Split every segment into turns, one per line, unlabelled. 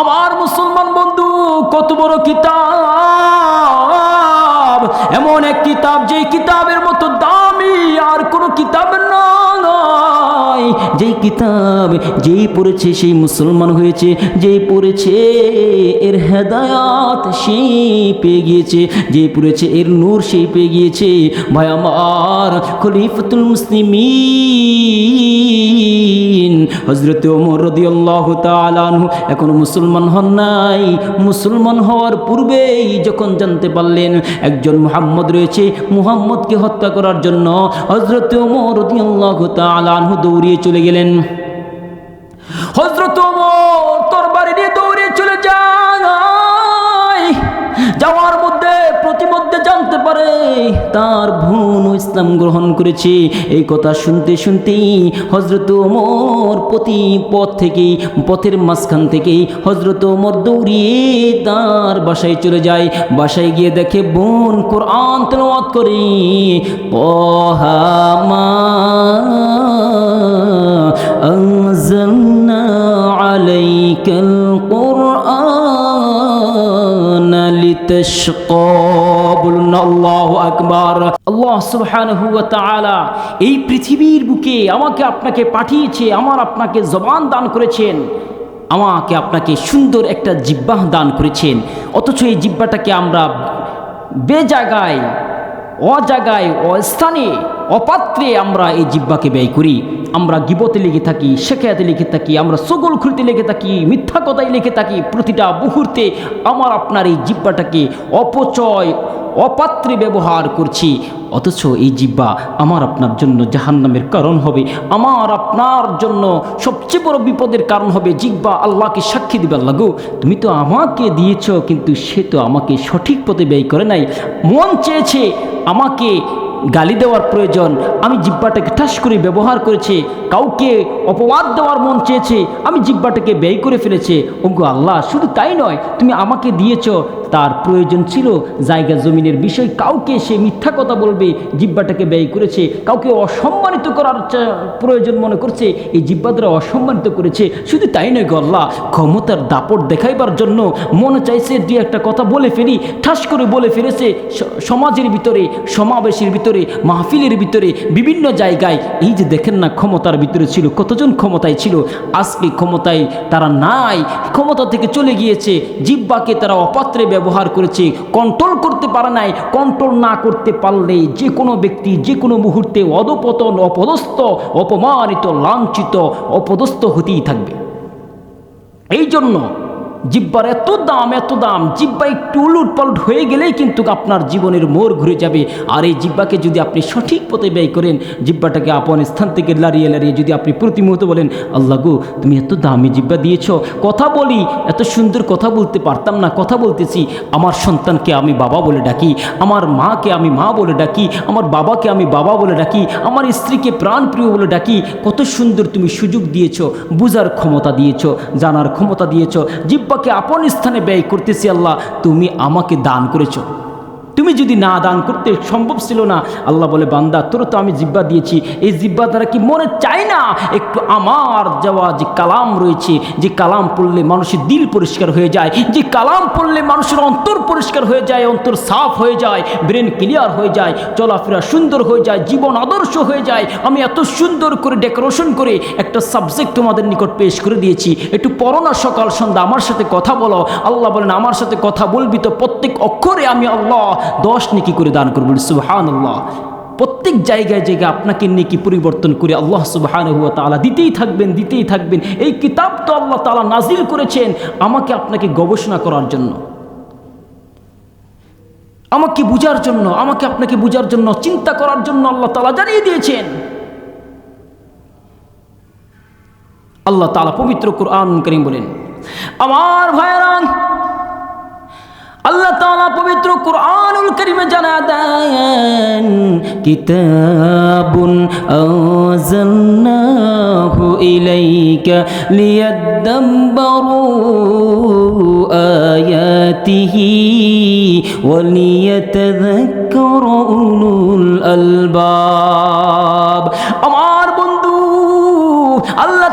আমার মুসলমান বন্ধু, কত বড় কিতাব? এমন এক কিতাব যে কিতাবের মতো দামি, আর কোনো কিতাব নয় যেই কিতাব, যেই পড়েছে সেই মুসলমান হয়েছে, যেই পড়েছে এর হেদায়াত সেই পেয়ে গিয়েছে, যেই পড়েছে এর নূর সেই পেয়ে গিয়েছে। ভাই, আমার খলিফতুল মুসলিমিন হজরত ওমর রদিয়াল্লাহ তালানহু এখন মুসলমান হন নাই। মুসলমান হওয়ার পূর্বেই যখন জানতে পারলেন একজন মুহাম্মদ রয়েছে, মুহাম্মদকে হত্যা করার জন্য হজরত ওমর রদিয়াল্লাহ তালানহু দৌড়িয়ে চলে গেলেন। তার বোন ইসলাম গ্রহণ করেছে এই কথা শুনতে শুনতেই হজরত ওমর প্রতি পথ থেকেই পথের মাঝখান থেকেই হজরত ওমর দৌড়িয়ে তার বাসায় চলে যায় বাসায় গিয়ে দেখে বোন কোরআন তেলাওয়াত করে পহামা أنزلنا عليك القرآن لتشقى এই পৃথিবীর বুকে আমাকে আপনাকে পাঠিয়েছে, আমার আপনাকে জবান দান করেছেন, আমাকে আপনাকে সুন্দর একটা জিব্বাহ দান করেছেন। অথচ এই জিব্বাটাকে আমরা বে জায়গায় অজায়গায়, অস্থানে, অপাত্রে আমরা এই জিব্বাকে ব্যয় করি। আমরা গিবতে লেগে থাকি, শেখায়াতে লিখে থাকি, আমরা সগল খুলতে লেগে থাকি, মিথ্যা কথায় লিখে থাকি, প্রতিটা মুহূর্তে আমার আপনার এই জিব্বাটাকে অপচয়, অপাত্রে ব্যবহার করছি। অথচ এই জিব্বা আমার আপনার জন্য জাহান্নামের কারণ হবে, আমার আপনার জন্য সবচেয়ে বড় বিপদের কারণ হবে জিব্বা আল্লাহকে সাক্ষী দিবে, আল্লাহ গো, তুমি তো আমাকে দিয়েছ, কিন্তু সে তো আমাকে সঠিক পথে ব্যয় করে নাই। মন চেয়েছে আমাকে গালি দেওয়ার প্রয়োজন। আমি জিব্বাটাকে ঠাস করে ব্যবহার করেছে, কাউকে অপবাদ দেওয়ার মন চেয়েছে, আমি জিব্বাটাকে ব্যয় করে ফেলেছে। ওগো আল্লাহ, শুধু তাই নয়, তুমি আমাকে দিয়েছ। তার প্রয়োজন ছিল জায়গা জমিনের বিষয়, কাউকে সে মিথ্যা কথা বলবে, জিব্বাটাকে ব্যয় করেছে। কাউকে অসম্মানিত করার প্রয়োজন মনে করছে, এই জিব্বা দ্বারা অসম্মানিত করেছে। শুধু তাই নয় গো আল্লাহ, ক্ষমতার দাপট দেখাইবার জন্য মনে চাইছে দুই একটা কথা বলে ফেলি, ঠাস করে বলে ফেলেছে সমাজের ভিতরে, সমাবেশের ভিতরে। মাহফিলের ভিতরে বিভিন্ন জায়গায়, এই যে দেখেন না ক্ষমতার ভিতরে ছিল, কতজন ক্ষমতায় ছিল, আজকে ক্ষমতায় তারা নাই, ক্ষমতা থেকে চলে গিয়েছে জিব্বাকে তারা অপাত্রে ব্যবহার করেছে কন্ট্রোল করতে পারে নাই কন্ট্রোল না করতে পারলে যে কোনো ব্যক্তি, যে কোনো মুহূর্তে অধপতন, অপদস্থ, অপমানিত, লাঞ্ছিত, অপদস্থ হতেই থাকবে। এই জন্য জিব্বার এত দাম এত দাম। জিব্বা একটু উলুট পালট হয়ে গেলেই কিন্তু আপনার জীবনের মোড় ঘুরে যাবে। আর এই জিব্বাকে যদি আপনি সঠিক পথে ব্যয় করেন, জিব্বাটাকে আপন স্থান থেকে লাড়িয়ে লাড়িয়ে যদি আপনি প্রতি মুহূর্তে বলেন, আল্লাহ গো, তুমি এত দামি জিব্বা দিয়েছ। কথা বলি, এত সুন্দর কথা বলতে পারতাম না, কথা বলতেছি। আমার সন্তানকে আমি বাবা বলে ডাকি, আমার মাকে আমি মা বলে ডাকি, আমার বাবাকে আমি বাবা বলে ডাকি, আমার স্ত্রীকে প্রাণপ্রিয় বলে ডাকি। কত সুন্দর তুমি সুযোগ দিয়েছ, বুঝার ক্ষমতা দিয়েছ, জানার ক্ষমতা দিয়েছ। জিব্বাকে আপন স্থানে ব্যয় করতেছি আল্লাহ তুমি আমাকে দান করেছ। তুমি যদি না দান করতে সম্ভব ছিল না, আল্লাহ বলে, বান্দা তোর তো আমি জিব্বা দিয়েছি। এই জিব্বা দ্বারা কি মনে চায় না? একটু আমার যাওয়া যে কালাম রয়েছে, যে কালাম পড়লে মানুষের দিল পরিষ্কার হয়ে যায়, যে কালাম পড়লে মানুষের অন্তর পরিষ্কার হয়ে যায়, অন্তর সাফ হয়ে যায় ব্রেন ক্লিয়ার হয়ে যায়, চলাফেরা সুন্দর হয়ে যায়, জীবন আদর্শ হয়ে যায়। আমি এত সুন্দর করে ডেকোরেশন করে একটা সাবজেক্ট তোমাদের নিকট পেশ করে দিয়েছি। একটু পড়ো না সকাল সন্ধ্যা, আমার সাথে কথা বলো। আল্লাহ বলেন, আমার সাথে কথা বলবি তো প্রত্যেক অক্ষরে আমি আল্লাহ দশ নেকি করে দান করব সুহান আল্লাহ প্রত্যেক জায়গায় জায়গায় আপনাকে নেকি পরিবর্তন করে আল্লাহ সুবহান হুয়া তালা দিতেই থাকবেন দিতেই থাকবেন। এই কিতাব তো আল্লাহ তালা নাজিল করেছেন আমাকে আপনাকে গবেষণা করার জন্য। আমাকে বুঝার জন্য, আমাকে আপনাকে বুঝার জন্য, চিন্তা করার জন্য আল্লাহ তালা জানিয়ে দিয়েছেন। আল্লাহ তালা পবিত্র কোরআন করিম বলেন, আমার ভাইরান আল্লাহ তালা পবিত্র কোরআনুল কারীমে জানা দেন কিতাবুন আনজালনাহু ইলাইকা লিয়াদাব্বারু আয়াতিহি ওয়া লিয়াতাযাক্কারা উলুল আলবাব আমার বন্ধু আল্লাহ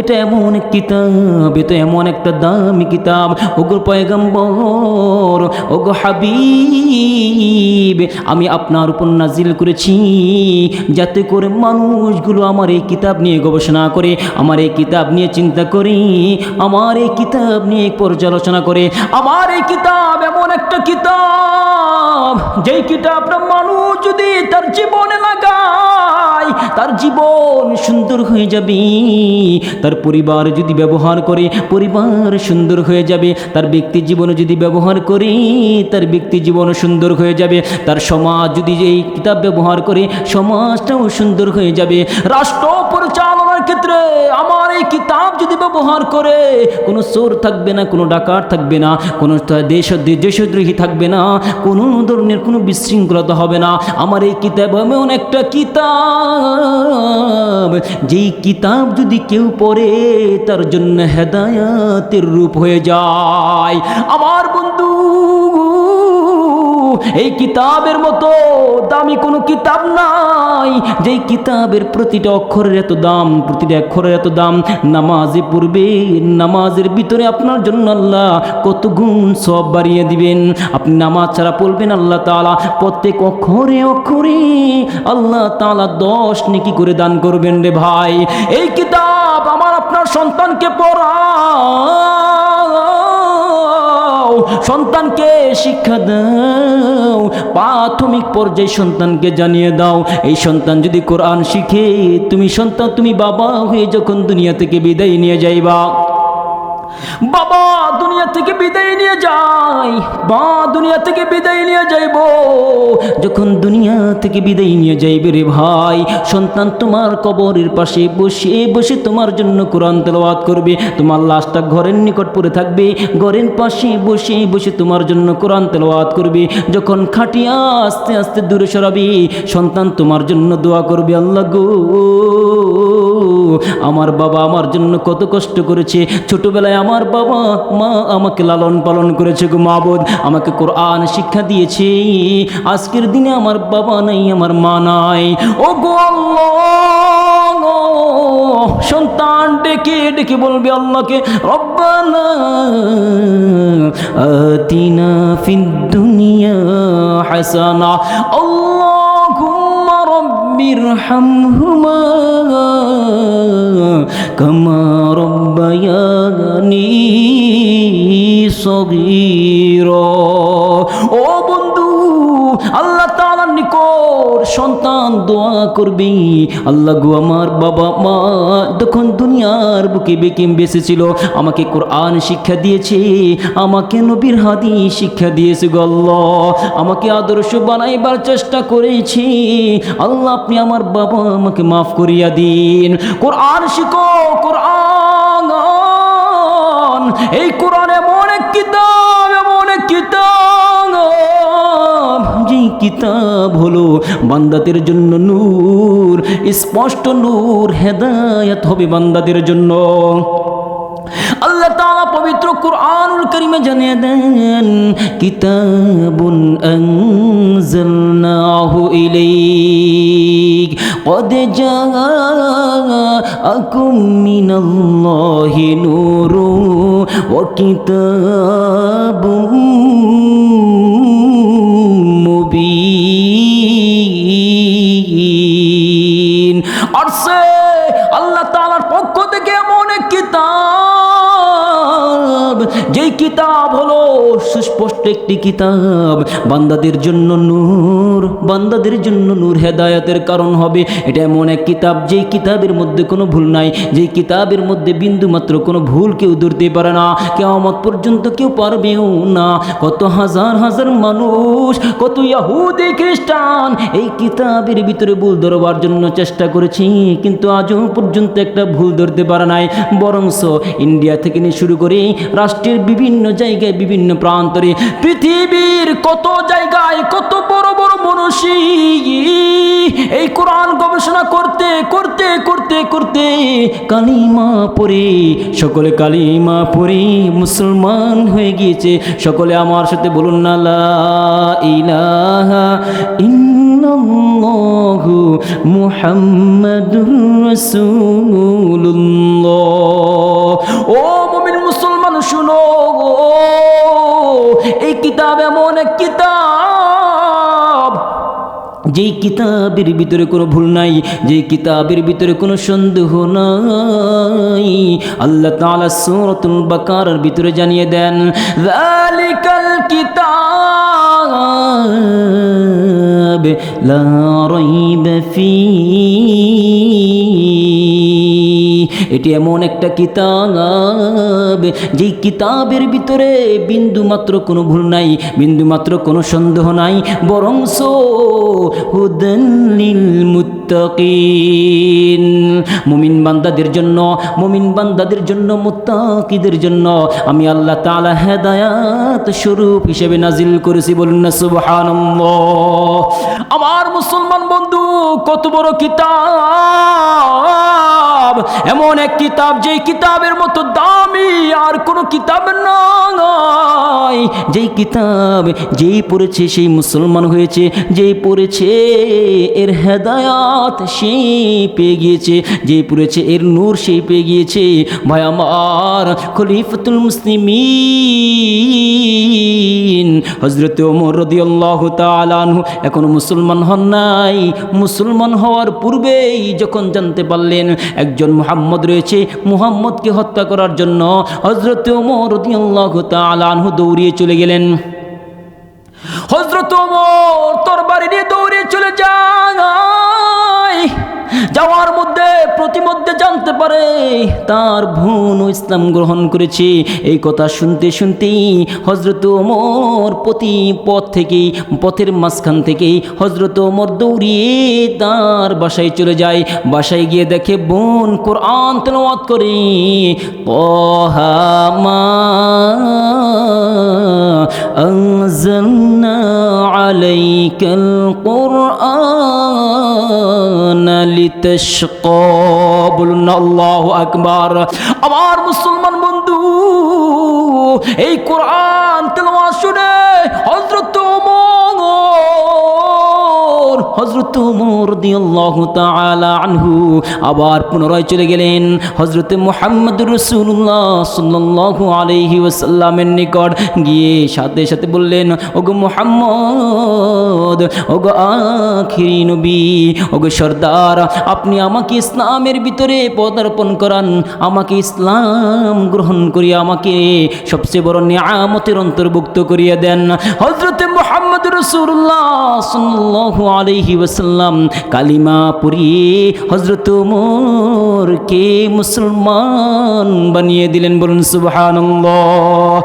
এটা এমন এক কিতাব, এটা এমন একটা দামি কিতাব। ওগো পয়গম্বর, ওগো হাবিব, আমি আপনার উপর নাজিল করেছি। যাতে করে মানুষগুলো আমার এই কিতাব নিয়ে গবেষণা করে, আমার এই কিতাব নিয়ে চিন্তা করে, আমার এই কিতাব নিয়ে পর্যালোচনা করে। আমার এই কিতাব এমন একটা কিতাব, যেই কিতাবটা মানুষ যদি তার জীবনে লাগায়, তার জীবন সুন্দর হয়ে যাবে। তার পরিবার যদি ব্যবহার করে, পরিবার সুন্দর হয়ে যাবে। তার ব্যক্তি জীবনে যদি ব্যবহার করে, তার ব্যক্তি জীবন সুন্দর হয়ে যাবে। তার সমাজ যদি এই কিতাব ব্যবহার করে, সমাজটাও সুন্দর হয়ে যাবে। রাষ্ট্র পরিচালনার ক্ষেত্রে আমার এই কিতাব যদি ব্যবহার করে, কোনো চোর থাকবে না, কোনো ডাকাত থাকবে না, কোনো দেশ দেশদ্রোহী থাকবে না, কোনো ধরনের কোনো বিশৃঙ্খলতা হবে না। আমার এই কিতাব এমন একটা কিতাব, যেই কিতাব যদি কেউ পড়ে, তার জন্য হেদায়াতের রূপ হয়ে যায়। আমার বন্ধু এই কিতাবের মতো দামি কোনো কিতাব নাই। যেই কিতাবের প্রতিটা অক্ষরের এত দাম, প্রতিটা অক্ষরের এত দাম। নামাজে পড়বে, নামাজের ভিতরে আপনার জন্য আল্লাহ কত গুণ সব বাড়িয়ে দিবেন। আপনি নামাজ ছাড়া পড়বেন আল্লাহ তালা প্রত্যেক অক্ষরে অক্ষরে আল্লাহ তালা দশ নেকি করে দান করবেন রে ভাই। এই কিতাব আমার আপনার সন্তানকে পড়া সন্তানকে শিক্ষা দাও, প্রাথমিক পর্যায়ে সন্তানকে জানিয়ে দাও। এই সন্তান যদি কোরআন শিখে, তুমি সন্তান, তুমি বাবা হয়ে যখন দুনিয়া থেকে বিদায় নিয়ে যাইবা। বাবা, দুনিয়া থেকে বিদায় নিয়ে যাই। বা, দুনিয়া থেকে বিদায় নিয়ে যাইব। যখন দুনিয়া থেকে বিদায় নিয়ে যাইবে রে ভাই, সন্তান তোমার কবরের পাশে বসে বসে তোমার জন্য কোরআন তেলাওয়াত করবে। তোমার লাশটা ঘরের নিকট পড়ে থাকবে, ঘরের পাশে বসে বসে তোমার জন্য কোরআন তেলাওয়াত করবে। যখন খাটিয়া আস্তে আস্তে দূরে সরাবে, সন্তান তোমার জন্য দোয়া করবে, আল্লাহ গো। আমার বাবা আমার জন্য কত কষ্ট করেছে। ছোটবেলায় আমার বাবা মা আমাকে লালন পালন করেছে গো মাবুদ। আমাকে কোরআন শিক্ষা দিয়েছে। আজকের দিনে আমার বাবা নাই, আমার মা নাই। ও গো সন্তান ডেকে ডেকে বলবে আল্লাহকে, রব্বানা আতিনা ফিদ দুনিয়া হাসানা। আল্লাহুম্মা রাব্বির হামহুমা কামা রব্বায়ানি সগীরা। ও সন্তান দোয়া করবে। আল্লাহ গো, আমার বাবা মা তখন দুনিয়ার বুকে বেকিম বেঁচেছিল আমাকে কোরআন শিক্ষা দিয়েছে, আমাকে নবীর হাদি শিক্ষা দিয়েছে গো আল্লাহ। আমাকে আদর্শ বানাইবার চেষ্টা করেছি। আল্লাহ, আপনি আমার বাবা আমাকে মাফ করিয়া দিন। কোরআন শিখো, কোরআন। এই কোরআন এক কিতাব কিতাব হলো বান্দাদের জন্য নূর স্পষ্ট নূর হেদায়াত হবে বান্দাদের জন্য আল্লাহ তাআলা পবিত্র কুরআনুল কারীমে জানিয়ে দেন কিতাবুন আনজালনাহু ইলাইক قد جاءكم من الله نور وكتاب যেই কিতাব হলো, সুস্পষ্ট একটি কিতাব। বান্দাদের জন্য নূর, বান্দাদের জন্য নূর হেদায়াতের কারণ হবে। এটা এমন এক কিতাব, যেই কিতাবের মধ্যে কোনো ভুল নাই, যেই কিতাবের মধ্যে বিন্দু মাত্র কোনো ভুল কেউ ধরতে পারে না। কেমত পর্যন্ত কেউ পারবেও না। কত হাজার হাজার মানুষ, কত ইয়াহুদি খ্রিস্টান এই কিতাবের ভিতরে ভুল ধরবার জন্য চেষ্টা করেছি, কিন্তু আজও পর্যন্ত একটা ভুল ধরতে পারে নাই। বরংস ইন্ডিয়া থেকে নিয়ে শুরু করে রাষ্ট্রের বিভিন্ন জায়গায়, বিভিন্ন প্রান্তরে। পৃথিবীর কত জায়গায় কত বড় বড় মনীষী এই কোরআন গবেষণা করতে করতে করতে করতে কালিমা পড়ে। সকলে কালিমা পড়ে, মুসলমান হয়ে গিয়েছে। সকলে আমার সাথে বলুন না, লা ইলাহা ও যেই কিতাবের ভিতরে কোনো ভুল নাই, যেই কিতাবের ভিতরে কোনো সন্দেহ নাই, আল্লাহ তাআলা সূরাতুল বাকারার ভিতরে জানিয়ে দেন, যালিকাল কিতাব লা রাইবা ফী এটি এমন একটা কিতাব। যেই কিতাবের ভিতরে বিন্দু মাত্র কোনো ভুল নাই বিন্দু মাত্র কোনো সন্দেহ নাই বরং হুদলিল মুত্তাকিন মুমিন বান্দাদের জন্য, মুমিন বান্দাদের জন্য, মুত্তাকিদের জন্য আমি আল্লাহ তাআলা হেদায়াত স্বরূপ হিসেবে নাজিল করেছি। বলুন না সুবহানাল্লাহ। আমার মুসলমান কত বড় কিতাব? এমন এক কিতাব, যেই কিতাবের মতো দামি আর কোনো কিতাব নয় যেই কিতাব, যেই পড়েছে সেই মুসলমান হয়েছে, যেই পড়েছে এর হেদায়াত সেই পেয়ে গিয়েছে, যেই পড়েছে এর নূর সেই পেয়ে গিয়েছে। ভাই আমার খলিফতুল মুসলিমিন হজরত ওমর রদিয়াল্লাহু তাআলা আনহু এখনও মুসলমান হন নাই। মুসলমান হওয়ার পূর্বেই যখন জানতে পারলেন একজন মুহাম্মদ রয়েছে, মুহাম্মদকে হত্যা করার জন্য হজরত ওমর রদিয়াল্লাহু তাআলা দৌড়িয়ে চলে গেলেন। হজরত পরে তার বোন ইসলাম গ্রহণ করেছে। এই কথা শুনতে শুনতেই হজরত ওমর প্রতি পথ থেকেই, পথের মাঝখান থেকেই হজরত ওমর দৌড়িয়ে তার বাসায় চলে যায়। বাসায় গিয়ে দেখে বোন কোরআন তেলাওয়াত করে। পহামা আলাইকাল লিতাশকা বলুন আল্লাহ আকবার। আমার মুসলমান বন্ধু এই কোরআন তেলাওয়াত শুনে হযরত তাআলা আনহু আবার পুনরায় চলে গেলেন। হযরত মুহাম্মদুর রাসূলুল্লাহ সাল্লাল্লাহু আলাইহি ওয়াসাল্লামের নিকট গিয়ে সাথে সাথে বললেন, ওগো মুহাম্মদ, ওগো আখিরি নবী, ওগো সর্দার, আপনি আমাকে ইসলামের ভিতরে পদার্পণ করান, আমাকে ইসলাম গ্রহণ করিয়া আমাকে সবচেয়ে বড় নিয়ামতের অন্তর্ভুক্ত করিয়া দেন। হজরতে মোহাম্মদ রসুল্লাহ সাল্লাল্লাহু আলাইহি ওয়াসাল্লাম কালিমা পুরিয়ে হজরত কে মুসলমান বানিয়ে দিলেন বলুন সুবহানাল্লাহ।